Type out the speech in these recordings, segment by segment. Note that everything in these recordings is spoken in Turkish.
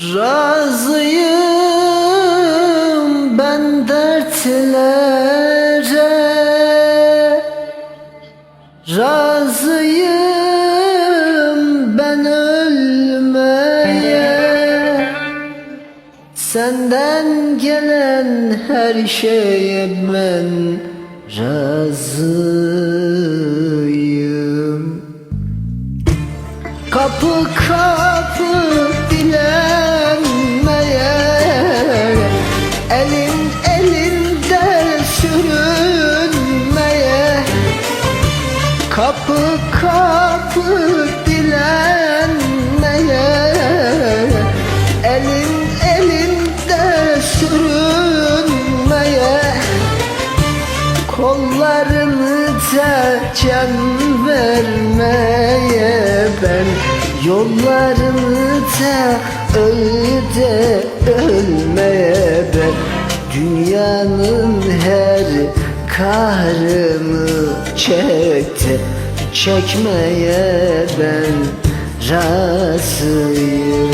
Razıyım ben dertlere. Razıyım ben ölmeye. Senden gelen her şeye ben razıyım. Kapı Kapı kapı dilenmeye Elin elinde sürünmeye Kollarını can vermeye ben Yollarını da öde ölmeye ben Dünyanın her kahrını çekti Çekmeye ben razıyım.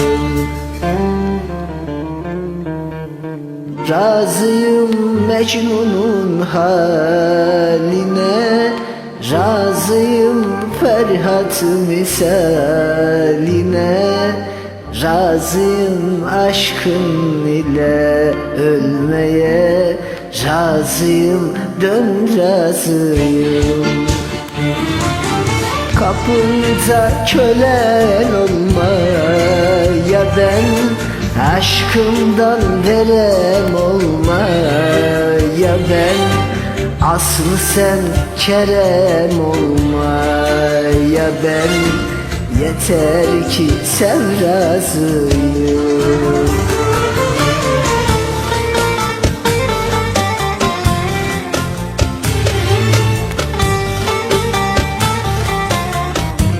Razıyım Mecnun'un haline Razıyım Ferhat misaline Razıyım aşkın ile ölmeye Razıyım dön razıyım Kapında kölen olmaya ben Aşkımdan verem olmaya ben Aslı sen kerem olmaya ben Yeter ki sen razıyım